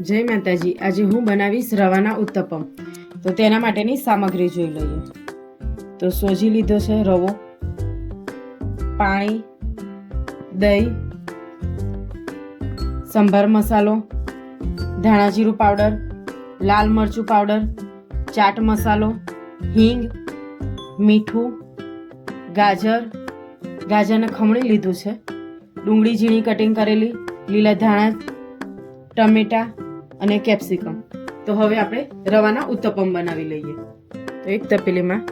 જય માતાજી. આજે હું બનાવીશ રવાના ઉત્તપમ. તો તેના માટેની સામગ્રી જોઈ લઈએ. તો સોજી લીધો છે રવો, પાણી, દહીં, સંભાર મસાલો, ધાણા જીરું પાવડર, લાલ મરચું પાવડર, ચાટ મસાલો, હિંગ, મીઠું, ગાજર ગાજરને ખમણી લીધું છે. ડુંગળી ઝીણી કટિંગ કરેલી, લીલા ધાણા, ટમેટા અને કેપ્સિકમ. તો હવે આપણે રવાના ઉત્તપમ બનાવી લઈએ. તો એક તપેલીમાં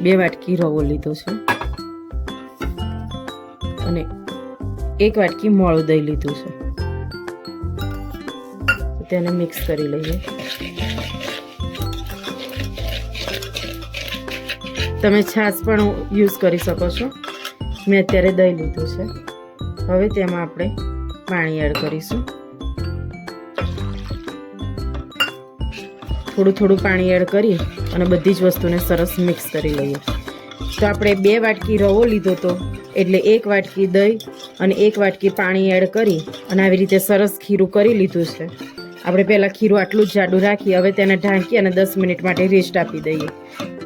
બે વાટકી રવો લીધો છે. અને એક વાટકી મોળું દહીં લીધું છે. તેને મિક્સ કરી લઈએ. તમે છાશ પણ યુઝ કરી શકો છો. મેં અત્યારે દહીં લીધું છે. હવે તેમાં આપણે પાણી એડ કરીશું. થોડું થોડું પાણી એડ કરી અને બધી જ વસ્તુને સરસ મિક્સ કરી લઈએ. તો આપણે બે વાટકી રવો લીધો તો, એટલે એક વાટકી દહીં અને એક વાટકી પાણી એડ કરી અને આવી રીતે સરસ ખીરું કરી લીધું છે. આપણે પહેલાં ખીરું આટલું જ જાડું રાખી, હવે તેને ઢાંકી અને દસ મિનિટ માટે રેસ્ટ આપી દઈએ.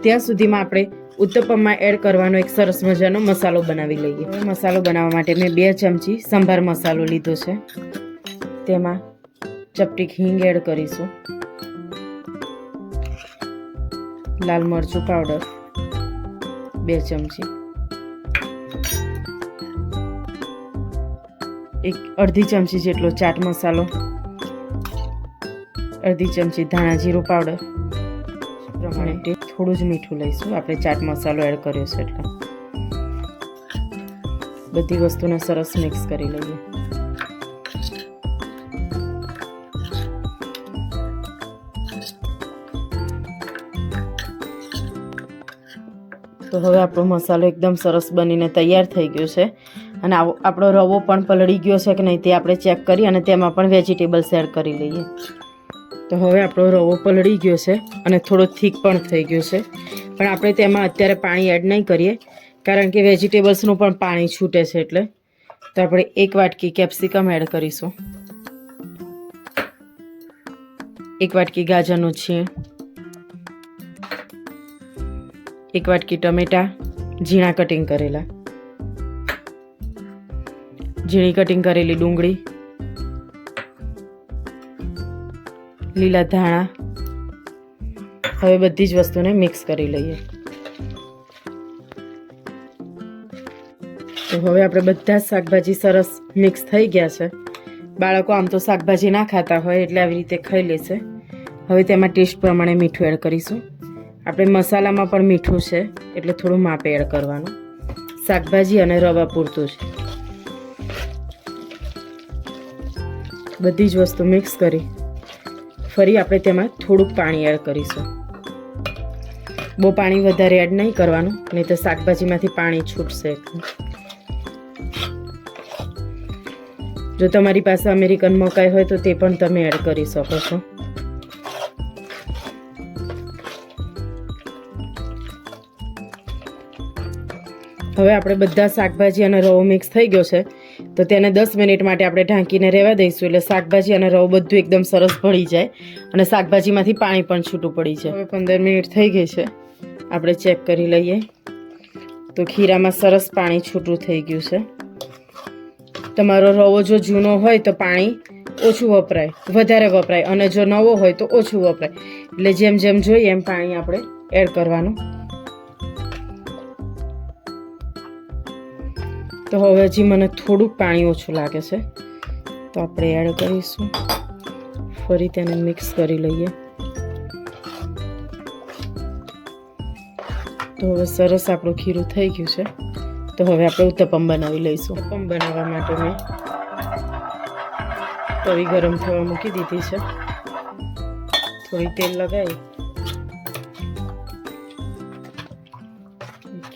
ત્યાં સુધીમાં આપણે ઉત્તપમમાં એડ કરવાનો એક સરસ મજાનો મસાલો બનાવી લઈએ. મસાલો બનાવવા માટે મેં બે ચમચી સંભાર મસાલો લીધો છે. તેમાં ચપટી હિંગ એડ કરીશું. લાલ મરચું પાવડર બે ચમચી. એક અડધી ચમચી જેટલો ચાટ મસાલો અડધી ચમચી ધાણા જીરું પાવડર પ્રમાણે તે થોડું જ મીઠું લઈશું. આપણે ચાટ મસાલો એડ કર્યો છે એટલે. બધી વસ્તુને સરસ મિક્સ કરી લઈએ. તો હવે આપણો મસાલો એકદમ સરસ બનીને તૈયાર થઈ ગયો છે. અને આપણો રવો પણ પલળી ગયો છે કે નહીં તે આપણે ચેક કરી અને તેમાં પણ વેજીટેબલ્સ એડ કરી લઈએ. તો હવે આપણો રવો પલળી ગયો છે અને થોડો થીક પણ થઈ ગયો છે. પણ આપણે તેમાં અત્યારે પાણી એડ નહીં કરીએ, કારણ કે વેજીટેબલ્સનું પણ પાણી છૂટે છે એટલે. તો આપણે એક વાટકી કેપ્સિકમ એડ કરીશું. એક વાટકી ગાજરનું છીણ. એક વાટકી ટમેટા, ઝીણા કટિંગ કરેલા. ઝીણી કટિંગ કરેલી ડુંગળી, લીલા ધાણા. હવે બધી જ વસ્તુને મિક્સ કરી લઈએ. તો હવે આપણે બધા જ શાકભાજી સરસ મિક્સ થઈ ગયા છે. બાળકો આમ તો શાકભાજી ના ખાતા હોય એટલે આવી રીતે ખાઈ લેશે. હવે તેમાં ટેસ્ટ પ્રમાણે મીઠું એડ કરીશું. આપણે મસાલામાં પણ મીઠું છે, એટલે થોડું માપે એડ કરવાનું. શાકભાજી અને રવા પૂરતું છે. બધી જ વસ્તુ મિક્સ કરી ફરી આપણે તેમાં થોડુંક પાણી એડ કરીશું. બહુ પાણી વધારે એડ નહીં કરવાનું, નહીં તો શાકભાજીમાંથી પાણી છૂટશે જો તમારી પાસે અમેરિકન મકાઈ હોય તો તે પણ તમે એડ કરી શકો છો. હવે આપણે બધા શાકભાજી અને રવો મિક્સ થઈ ગયો છે. તો તેને દસ મિનિટ માટે આપણે ઢાંકીને રહેવા દઈશું. એટલે શાકભાજી અને રવો બધું એકદમ સરસ ભળી જાય અને શાકભાજીમાંથી પાણી પણ છૂટું પડી જાય. હવે પંદર મિનિટ થઈ ગઈ છે. આપણે ચેક કરી લઈએ. તો ખીરામાં સરસ પાણી છૂટું થઈ ગયું છે. તમારો રવો જો જૂનો હોય તો પાણી ઓછું વપરાય, વધારે વપરાય અને જો નવો હોય તો ઓછું વપરાય. એટલે જેમ જેમ જોઈએ એમ પાણી આપણે એડ કરવાનું. તો હવે હજી મને થોડુંક પાણી ઓછું લાગે છે. તો આપણે એડ કરીશું. ફરી તેને મિક્સ કરી લઈએ. તો હવે સરસ આપણું ખીરું થઈ ગયું છે. તો હવે આપણે ઉત્તપમ બનાવી લઈશું. ઉત્તપમ બનાવવા માટે મેં તવી ગરમ થવા મૂકી દીધી છે. થોડી તેલ લગાવી.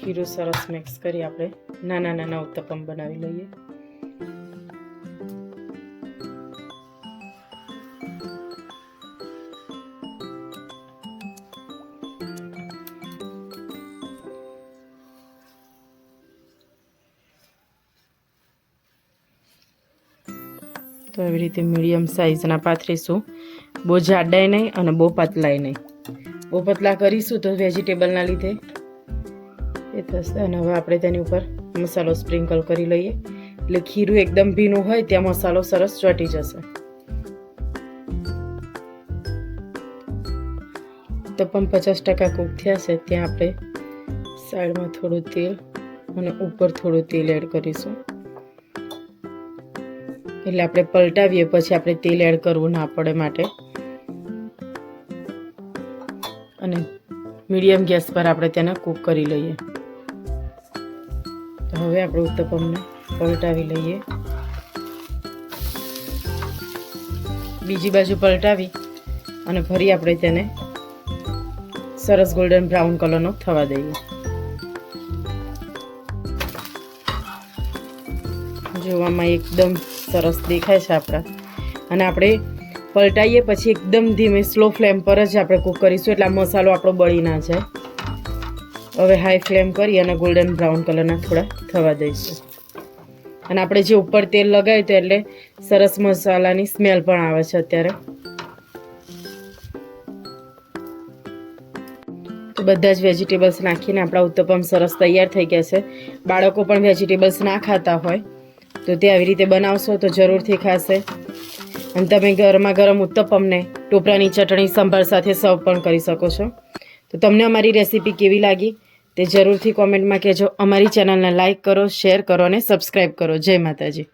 ખીરું સરસ મિક્સ કરી આપણે નાના નાના ઉત્તપમ બનાવી લઈએ. તો એવી રીતે મીડિયમ સાઇઝના પાથરીશું. બહુ જાડાય નહીં અને બહુ પાતલાય નહીં. બહુ પતલા કરીશું તો વેજીટેબલના લીધે એ થશે અને હવે આપણે તેની ઉપર મસાલો સ્પ્રિંકલ કરી લઈએ. એટલે ખીરું એકદમ ભીનું હોય, ત્યાં મસાલો સરસ ચોટી જશે. તો પણ પચાસ ટકા કૂક થયા છે. ત્યાં આપણે સાઈડમાં થોડું તેલ અને ઉપર થોડું તેલ એડ કરીશું. એટલે આપણે પલટાવીએ, પછી આપણે તેલ એડ કરવું ના પડે માટે. અને મીડિયમ ગેસ પર આપણે તેને કૂક કરી લઈએ. હવે આપણે ઉત્તપમને પલટાવી લઈએ. બીજી બાજુ પલટાવી અને ફરી આપણે તેને સરસ ગોલ્ડન બ્રાઉન કલરનો થવા દઈએ. જોવામાં એકદમ સરસ દેખાય છે આપણા. અને આપણે પલટાઈએ પછી એકદમ ધીમે સ્લો ફ્લેમ પર જ આપણે કૂક કરીશું, એટલે મસાલો આપણો બળી ના જાય. હવે હાઈ ફ્લેમ કરી અને ગોલ્ડન બ્રાઉન કલરના થોડા થવા દઈશું. અને આપણે જે ઉપર તેલ લગાવ્યું હતું એટલે સરસ મસાલાની સ્મેલ પણ આવે છે અત્યારે. તો બધા જ વેજીટેબલ્સ નાખીને આપણા ઉત્તપમ સરસ તૈયાર થઈ ગયા છે. બાળકો પણ વેજીટેબલ્સ ના ખાતા હોય તો તે આવી રીતે બનાવશો તો જરૂરથી ખાશે. અને તમે ગરમા ગરમ ઉત્તપમને ટોપરાની ચટણી, સંભાર સાથે સર્વ પણ કરી શકો છો. તો તમને અમારી રેસીપી કેવી લાગી? તે જરૂરથી કોમેન્ટમાં કહેજો. અમારી ચેનલને લાઇક કરો, શેર કરો અને સબસ્ક્રાઈબ કરો. જય માતાજી.